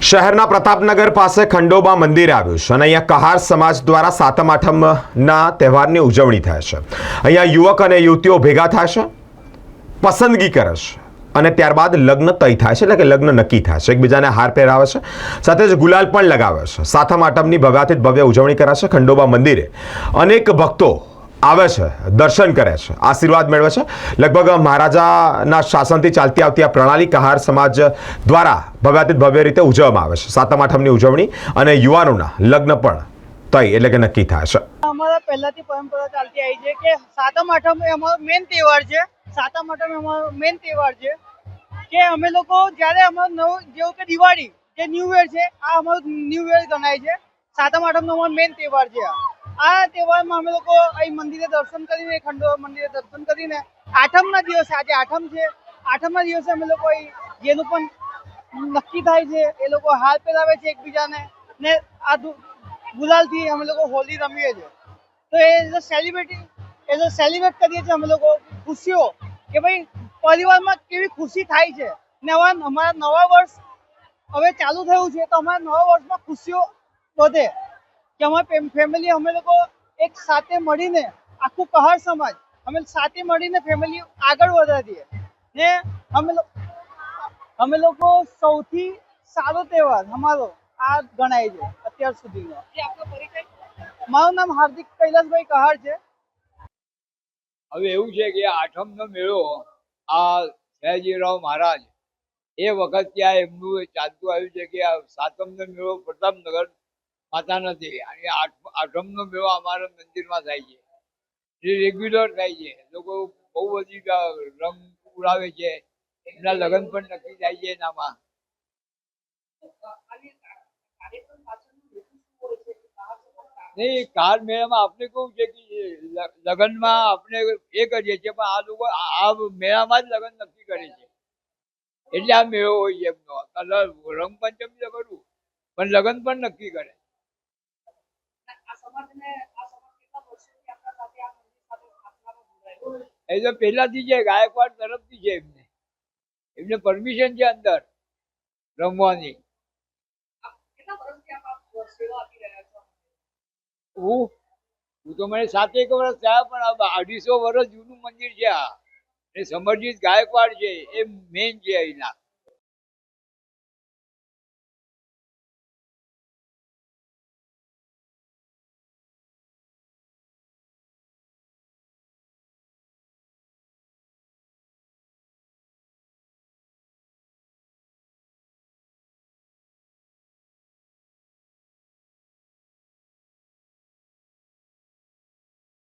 શહેરના પ્રતાપનગર પાસે ખંડોબા મંદિર આવ્યું છે અને અહીંયા કહાર સમાજ દ્વારા સાતમ આઠમના તહેવારની ઉજવણી થાય છે. અહીંયા યુવક અને યુવતીઓ ભેગા થાય છે, પસંદગી કરે છે અને ત્યારબાદ લગ્ન તય થાય છે, એટલે કે લગ્ન નક્કી થાય છે. એકબીજાને હાર પહેરાવે છે, સાથે જ ગુલાલ પણ લગાવે છે. સાતમ આઠમની ભવ્યાથી ભવ્ય ઉજવણી કરાશે ખંડોબા મંદિરે. અનેક ભક્તો આવે છે, દર્શન કરે છે, આશીર્વાદ મેળવે છે. લગભગ મહારાજાના શાસનથી ચાલતી આવતી આ પ્રણાલી કહાર સમાજ દ્વારા ભવ્યાતીત ભવ્ય રીતે ઉજવવામાં આવે છે. સાતમ આઠમની ઉજવણી અને યુવાનોના લગ્ન પણ તય એટલે કે નક્કી થાય છે. અમારા પહેલાથી પરંપરા ચાલતી આવી છે કે સાતમ આઠમ એ અમારો મેઇન તહેવાર છે. સાતમ આઠમ એ અમારો મેઇન તહેવાર છે કે અમે લોકો જ્યારે અમારો નવો, જેવું કે દિવાળી, જે ન્યૂ યર છે, આ અમારું ન્યૂ યર ગણાય છે. સાતમ આઠમનો અમારો મેન તહેવાર છે આ તહેવારમાં અમે લોકો અહીં મંદિરે દર્શન કરીને ખંડો મંદિરે દર્શન કરીને, આઠમના દિવસે, આજે આઠમ છે, આઠમના દિવસે અમે લોકો જેનું પણ નક્કી થાય છે, એ લોકો હાર પહેરાવે છે એકબીજાને, ને આ ગુલાલથી અમે લોકો હોલી રમીએ છીએ. તો એ સેલિબ્રિટી એઝ અ સેલિબ્રેટ કરીએ છીએ અમે લોકો ખુશીઓ કે ભાઈ, પરિવારમાં કેવી ખુશી થાય છે. ને હવે અમારા નવા વર્ષ હવે ચાલુ થયું છે, તો અમારા નવા વર્ષમાં ખુશીઓ વધે. કે અમારી ફેમિલી અમે લોકો એક સાથે મળીને આખું કહાર સમાજ અમે સાથે મળીને ફેમિલી આગળ વધારીએ ને અમે અમે લોકો સૌથી સારો તહેવાર અમારો આ ગણાય છે અત્યાર સુધીનો. મારું નામ હાર્દિક કૈલાસભાઈ કહાર છે. હવે એવું છે કે આઠમનો મેળો આ સયાજીરાવ મહારાજ એ વખત ત્યાં એમનું ચાલતું આવ્યું છે કે આ સાતમનો મેળો પ્રતાપનગર માતા નથી. અને આઠ- આઠમનો મેળો અમારા મંદિરમાં થાય છે. જે રેગ્યુલર થાય છે. લોકો બહુ બધી રંગ ઉડાવે છે. એમના લગ્ન પણ નક્કી થાય છે એનામાં. નહીં, કાર મેળામાં આપણે કહું છે કે લગ્નમાં આપણે એ કરીએ છીએ, પણ આ લોકો, આ મેળામાં જ લગ્ન નક્કી કરે છે. એટલે આ મેળો હોય એમનો. કલર, રંગપંચમી તો કરું પણ લગ્ન પણ નક્કી કરે. એ તો પહેલાથી છે ગાયકવાડ તરફથી છે એમને. એમને પરમિશન છે અંદર રમવાની. હું? હું તો મને સાતેક વર્ષ થયા પણ અઢીસો વર્ષ જૂનું મંદિર છે આ. એ સમરજીત ગાયકવાડ છે એ મેન છે અહીંના.